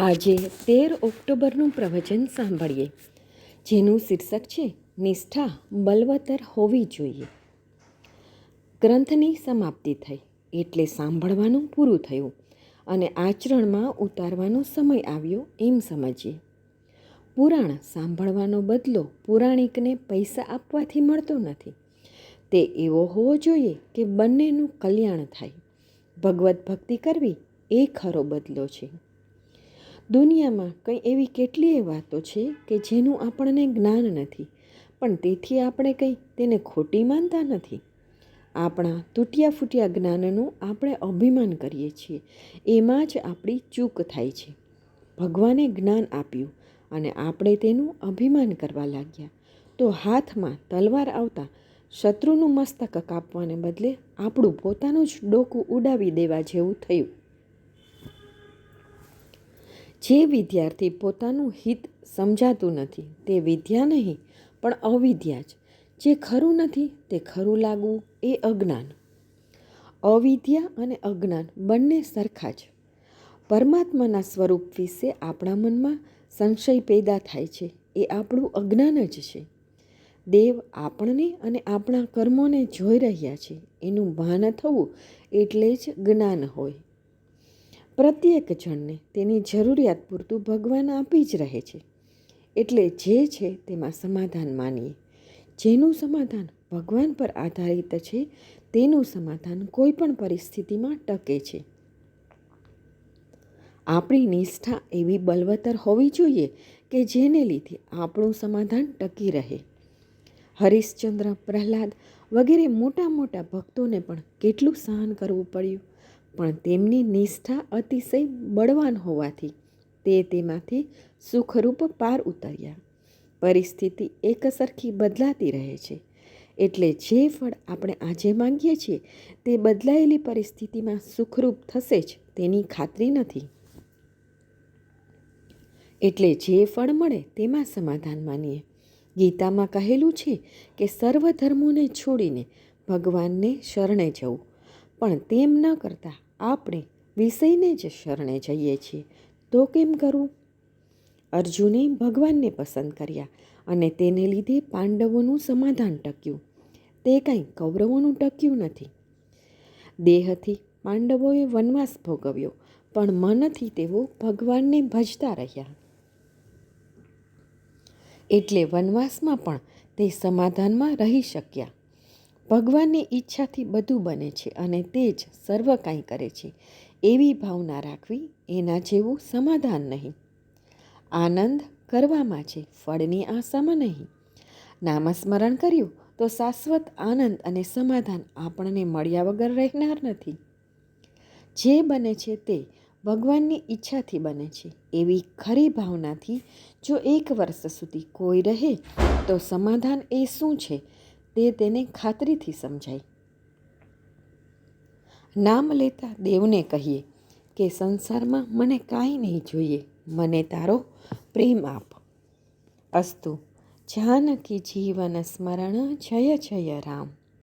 આજે તેર ઓક્ટોબરનું પ્રવચન સાંભળીએ, જેનું શીર્ષક છે, નિષ્ઠા બલવતર હોવી જોઈએ. ગ્રંથની સમાપ્તિ થઈ, એટલે સાંભળવાનું પૂરું થયું અને આચરણમાં ઉતારવાનો સમય આવ્યો એમ સમજીએ. પુરાણ સાંભળવાનો બદલો પુરાણિકને પૈસા આપવાથી મળતો નથી. તે એવો હોવો જોઈએ કે બંનેનું કલ્યાણ થાય. ભગવત ભક્તિ કરવી એ ખરો બદલો છે. દુનિયામાં કંઈ એવી કેટલીય વાતો છે કે જેનું આપણને જ્ઞાન નથી, પણ તેથી આપણે કંઈ તેને ખોટી માનતા નથી. આપણા તૂટ્યા ફૂટ્યા જ્ઞાનનું આપણે અભિમાન કરીએ છીએ. એમાં જ આપણી ચૂક થાય છે. ભગવાને જ્ઞાન આપ્યું અને આપણે તેનું અભિમાન કરવા લાગ્યા. તો હાથમાં તલવાર આવતા શત્રુનું મસ્તક કાપવાને બદલે આપણું પોતાનું જ ડોકું ઉડાવી દેવા જેવું થયું. જે વિદ્યાર્થી પોતાનું હિત સમજાતું નથી, તે વિદ્યા નહીં, પણ અવિદ્યા જ. જે ખરું નથી, તે ખરું લાગવું એ અજ્ઞાન. અવિદ્યા અને અજ્ઞાન બંને સરખા જ. પરમાત્માના સ્વરૂપ વિશે આપણા મનમાં સંશય પેદા થાય છે, એ આપણું અજ્ઞાન જ છે. દેવ આપણને અને આપણા કર્મોને જોઈ રહ્યા છે, એનું ભાન થવું એટલે જ જ્ઞાન હોય. પ્રત્યેક જણને તેની જરૂરિયાત પૂરતું ભગવાન આપી જ રહે છે. એટલે જે છે તેમાં સમાધાન માનીએ. જેનું સમાધાન ભગવાન પર આધારિત છે, તેનું સમાધાન કોઈ પણ પરિસ્થિતિમાં ટકે છે. આપણી નિષ્ઠા એવી બલવતર હોવી જોઈએ કે જેને લીધે આપણું સમાધાન ટકી રહે. હરિશ્ચંદ્ર, પ્રહલાદ વગેરે મોટા મોટા ભક્તોને પણ કેટલું સહન કરવું પડ્યું? પણ તેમની નિષ્ઠા અતિશય બળવાન હોવાથી તે તેમાંથી સુખરૂપ પાર ઉતર્યા. પરિસ્થિતિ એકસરખી બદલાતી રહે છે. એટલે જે ફળ આપણે આજે માંગીએ છીએ તે બદલાયેલી પરિસ્થિતિમાં સુખરૂપ થશે જ તેની ખાતરી નથી. એટલે જે ફળ મળે તેમાં સમાધાન માનીએ. ગીતામાં કહેલું છે કે સર્વ ધર્મોને છોડીને ભગવાનને શરણે જવું. પણ તેમ ન કરતાં આપણે વિષયને જ શરણે જઈએ છીએ. તો કેમ કરવું અર્જુને ભગવાનને પસંદ કર્યા અને તેને લીધે પાંડવોનું સમાધાન ટક્યું. તે કંઈ કૌરવોનું ટક્યું નથી. દેહથી પાંડવોએ વનવાસ ભોગવ્યો, પણ મનથી તેઓ ભગવાનને ભજતા રહ્યા. એટલે વનવાસમાં પણ તે સમાધાનમાં રહી શક્યા. ભગવાનની ઈચ્છાથી બધું બને છે અને તે જ સર્વ કાંઈ કરે છે. એવી ભાવના રાખવી એના જેવું સમાધાન નહીં. આનંદ કરવામાં છે, ફળની આશામાં નહીં. નામસ્મરણ કર્યું તો શાશ્વત આનંદ અને સમાધાન આપણને મળ્યા વગર રહેનાર નથી. જે બને છે તે ભગવાનની ઈચ્છાથી બને છે. એવી ખરી ભાવનાથી જો એક વર્ષ સુધી કોઈ રહે તો સમાધાન એ શું છે? તે તેને ખાતરીથી સમજાય. નામ લેતા દેવને કહીએ કે, સંસારમાં મને કાંઈ નહીં જોઈએ. મને તારો પ્રેમ આપ. અસ્તુ, જાનકી જીવન સ્મરણ જય જય રામ.